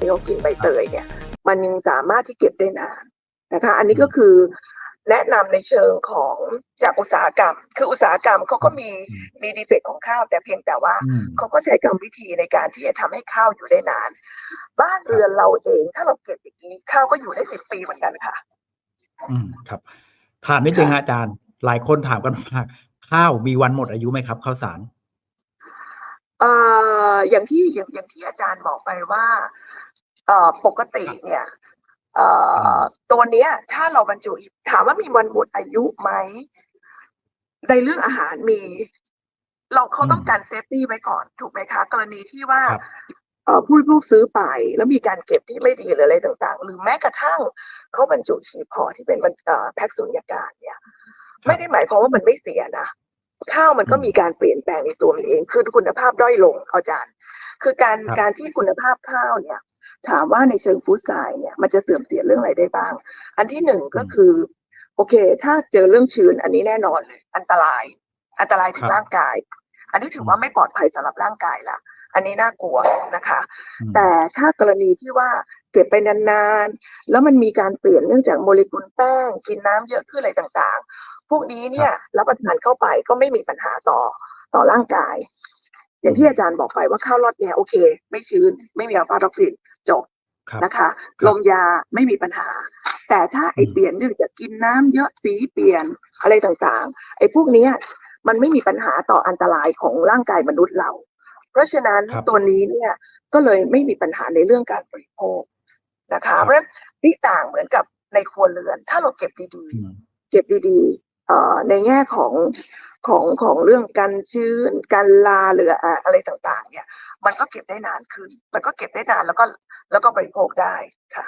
เตยเนี่ย มันยังสามารถที่เก็บได้นานนะคะ อันนี้ก็คือแนะนำในเชิงของจากอุตสาหกรรม คืออุตสาหกรรมเขาก็มีอืมมีดีเฟกของข้าว แต่เพียงแต่ว่าอืมเขาก็ใช้กรรมวิธีในการที่จะทำให้ข้าวอยู่ได้นาน บ้านเรือนเราเองถ้าเราเก็บอย่างนี้ข้าวก็อยู่ได้สิบปีเหมือนกันค่ะ อืมครับถามนิดนึงฮะอาจารย์ หลายคนถามกันว่าข้าวมีวันหมดอายุไหมครับข้าวสารเอ่ออย่างที่อย่างอย่างที่อาจารย์บอกไปว่าเอ่อปกติเนี่ยเอ่อตัวเนี้ย ถ้าเราบรรจุถามว่ามีวันหมดอายุไหมในเรื่องอาหารมี เราเขาต้องการเซฟตี้ไว้ก่อน ถูกไหมคะ กรณีที่ว่าครับเอ่อผู้บริโภคซื้อไปแล้วมีการเก็บที่ไม่ดีหรืออะไรต่าง ๆ หรือแม้กระทั่งเขาบรรจุฉีดพอที่เป็นบรรเอ่อแพ็คสุญญากาศเนี่ย ไม่ได้หมายความว่ามันไม่เสียนะข้าวมันก็อืมมีการเปลี่ยนแปลงในตัวมันเอง คือคุณภาพด้อยลงอาจารย์คือการครับการที่คุณภาพข้าวเนี่ย ถามว่าในเชิงฟู้ดไซน์เนี่ยมันจะเสื่อมเสียเรื่องอะไรได้บ้าง อันที่หนึ่งก็คือ โอเค ถ้าเจอเรื่องชื้นอันนี้แน่นอนเลยอันตราย อันตรายถึครังบร่างกาย อันนี้ถือว่าไม่ปลอดภัยสำหรับร่างกายละอันนี้น่ากลัวนะคะอืมแต่ถ้ากรณีที่ว่าเก็บไปนานๆ แล้วมันมีการเปลี่ยนเนื่องจากโมเลกุลแป้งกินน้ำเยอะขึ้นอะไรต่างๆ พวกนี้เนี่ยรับประทานเข้าไปก็ไม่มีปัญหาต่อต่อร่างกาย อย่างที่อาจารย์บอกไปว่าข้าวรอดเนี่ยโอเค ไม่ชื้น ไม่มีอัลฟาดอกฟินจบครับนะคะครับลมยาไม่มีปัญหา แต่ถ้าไออืมเปลี่ยนเนื่องจากกินน้ำเยอะสีเปลี่ยนอะไรต่างๆ ไอพวกเนี้ยมันไม่มีปัญหาต่ออันตรายของร่างกายมนุษย์เรา เพราะฉะนั้นครับตัวนี้เนี่ยก็เลยไม่มีปัญหาในเรื่องการบริโภคนะครัคะบเพราะฉะนั้นที่ต่างเหมือนกับในครัวเรือน ถ้าเราเก็บดีอืมๆเก็บดีๆเอ่อในแง่ของ ของของเรื่องการชื้นการลาหรืออะไรต่างๆ เนี่ย มันก็เก็บได้นานขึ้น มันก็เก็บได้นานแล้วก็แล้วก็บริโภคได้ค่ะ